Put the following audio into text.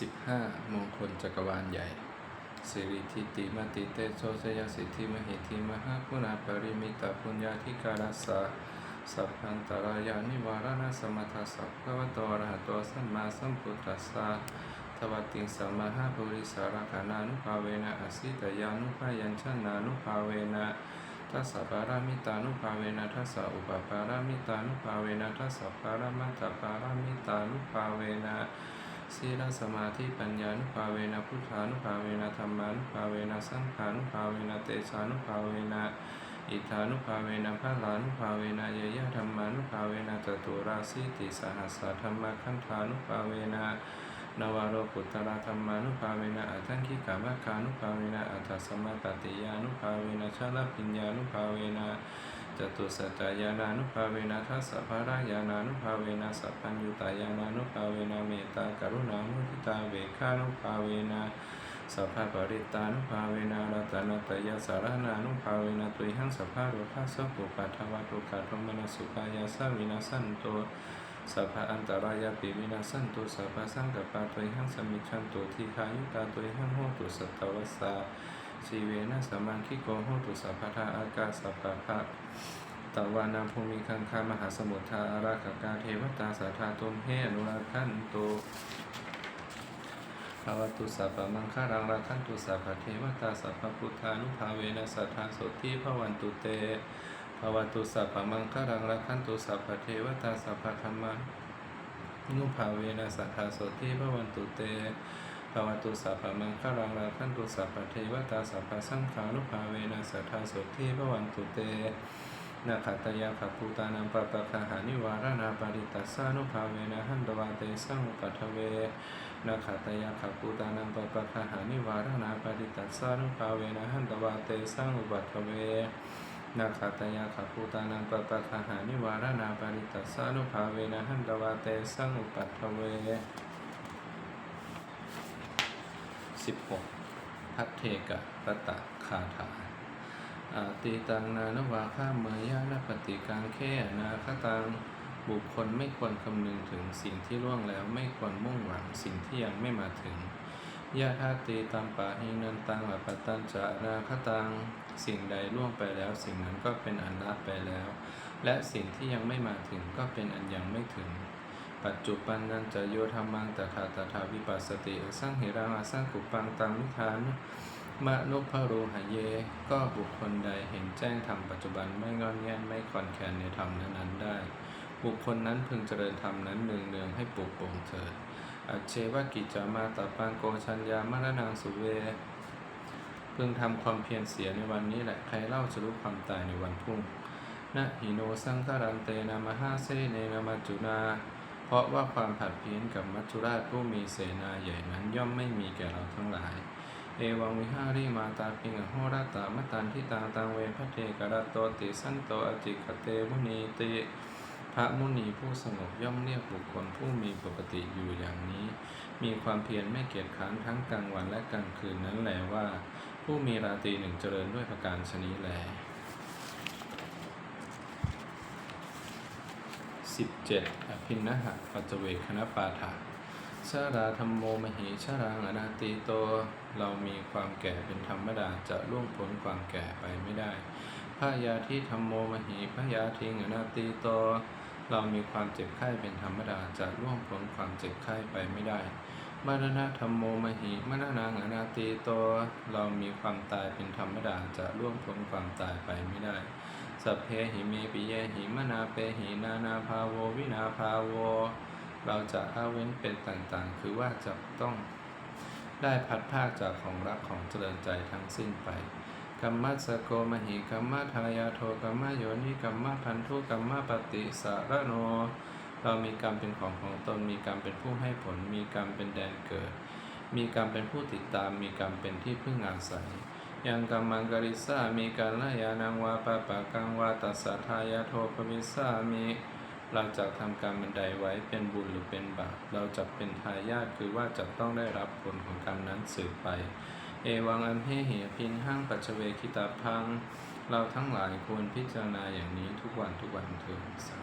15 มงคลจักรวาลใหญ่สิริทิติมติเตโชชยสิทธิมหิทิมหาปุณาปริมิตาปุญญาธิการสสะสัพพันตรายานิวารณสมทัสสะภะวตอะรหะโตสัมมาสัมพุทธัสสะทวติงสัมมาหาปุริสารคานานุภาเวนะอสิตยานุภายัญชนานุภาเวนะทัสสะปารามิตานุภาเวนะทัสสะอุปปารามิตานุภาเวนะทัสสะปารามัตถปารามิตานุภาเวนะ ศีลสมาธิปัญญานุภาเวนะพุทธานุภาเวนะธรรมานุภาเวนะสังขานุภาเวนะเตชานุภาเวนะอิทธานุภาเวนะพะลานุภาเวนะเยยะธรรมานุภาเวนะจตุราสีติสหัสสะธรรมคันธานุภาเวนะนวโรกุตระธรรมานุภาเวนะอัตถังคิกามะคานุภาเวนะอัตถสมปติยานุภาเวนะชาลปิญญานุภาเวนะ จตุสัจจายานานุภาเวนะทัสสะภารายานานุภาเวนะสัพพัญญุตายานานุภาเวนะเมตตากรุณามุทิตาเวขานุภาเวนะสัพพะปริตานุภาเวนะรัตนตยสารนานุภาเวนะตุยหังสัพพะโรคัสสะปุปัทวะตุกะธรรมนสุขายาสาวินาสันโตสัพพะอันตรายาปิวินาสันตุสัพพะสังกปปะตุยหังสมิจฉันตุทีขายุตาตุยหังโหตุสัตตวัสสา ชีเวนะสมังคิโกโหตุสัพพะทาอากาสสัพพะภะตวานาภูมิคังคามหาสมุทธาอาราคกาเทวตาสัทธาตุมเฮอนุราคันโตภาวตุสัพพมังคารังราคันตุสัพพเทวตาสัพพพุทธานุภาเวนะสัทธาโสติภวันตุเตภาวตุสัพพมังคารังราคันตุสัพพเทวตาสัพพธรรมานุภาเวนะสัทธาโสติภวันตุเต ภาวตุสัพพมังคารังราคันตุสัพพเทวตาสัพพสังฆานุภาเวนะสัทธาโสติภวันตุเตนาคตยาขภูตานังปะปะคาหานิวารณาปริตัสานุภาเวนะหันตวาเตสังุปัทเวนาคตยาขภูตานังปะปะคาหานิวารณาปริตัสานุภาเวนะหันตวาเตสังุปัทเวนาคตยาขภูตานังปะปะคาหานิวารณาปริตัสานุภาเวนะหันตวาเตสังุปัทเว สิบหกพัทเทกะรตะคาถาอาติตังนานวาข้ามเมยะนาปฏิกังแค่นาคตังบุคคลไม่ควรคำนึงถึงสิ่งที่ล่วงแล้วไม่ควรมุ่งหวังสิ่งที่ยังไม่มาถึงยะธาติตัมปะหินันตังอปตัญจะนาคตัง สิ่งใดล่วงไปแล้ว สิ่งนั้นก็เป็นอันละไปแล้ว และสิ่งที่ยังไม่มาถึงก็เป็นอันยังไม่ถึง ปัจจุบันนันจะโยธรรมังตถาตถาวิปัสสติอสังเหรังอสังกุปังตังมิทานมนุพโรหะเย ก็บุคคลใดเห็นแจ้งธรรมปัจจุบันไม่งอนแงนไม่คอนแคนในธรรมนั้นๆได้ บุคคลนั้นพึงเจริญธรรมนั้นเนืองๆให้ปลูกปลงเถิดอเชวกิจามาตาปังโกชัญญามรณังสุเว พึงทำความเพียรเสียในวันนี้แหละใครเล่าจะรู้ความตายในวันพรุ่งนะหิโนสังคารันเตนามหาเซเนนามัจจุนา เพราะว่าความผัดเพี้ยนกับมัจจุราชผู้มีเสนาใหญ่นั้นย่อมไม่มีแก่เราทั้งหลาย เอวังวิหาริมาตาปิงอโหรตามตันทิตังตังเวพระเทกรตโตติสันโตอจิกเตมุนีติพระมุนีผู้สงบย่อมเรียกบุคคลผู้มีปกติอยู่อย่างนี้ มีความเพียรไม่เกียจค้านทั้งกลางวันและกลางคืนนั้นแหลว่า ผู้มีราตรีหนึ่งเจริญด้วยประการชนี้แล 17. อภินนหะปัจเวคณปาถาชาราธรรมโมมหิชารังอนาติโต เรามีความแก่เป็นธรรมดาจะล่วงพ้นความแก่ไปไม่ได้พระยาที่ธรรมโมมหิพระยาทิงอนาติโต เรามีความเจ็บไข้เป็นธรรมดาจะล่วงพ้นความเจ็บไข้ไปไม่ได้มรณะธรรมโมมหิมรณังอนาติโต เรามีความตายเป็นธรรมดาจะล่วงพ้นความตายไปไม่ได้ สัพเพหิเมปิเยหิมนาเปหินานาภาโววินาภาโว เราจะอาเว้นเป็นต่างๆ คือว่าจะต้องได้พัดภาคจากของรักของเจริญใจทั้งสิ้นไปกัมมัสโกมหิกัมมะทายาโทกัมมะโยนิกัมมะพันธุกัมมะปฏิสารโน เรามีกรรมเป็นของของตน มีกรรมเป็นผู้ให้ผล มีกรรมเป็นแดนเกิด มีกรรมเป็นผู้ติดตาม มีกรรมเป็นที่พึ่งอาศัย ยังกัมมังกริสามีการละยานังวาปะปะกังวาตัสสะทายาโทปวิสามีเราจะทำกรรมบันใดไว้เป็นบุญหรือเป็นบาป เราจะเป็นทายาทคือว่าจะต้องได้รับผลของกรรมนั้นสืบไป เอวังอันเพเหพินห้างปัจเจเวคิตาพัง เราทั้งหลายควรพิจารณาอย่างนี้ทุกวันทุกวันเถิดสา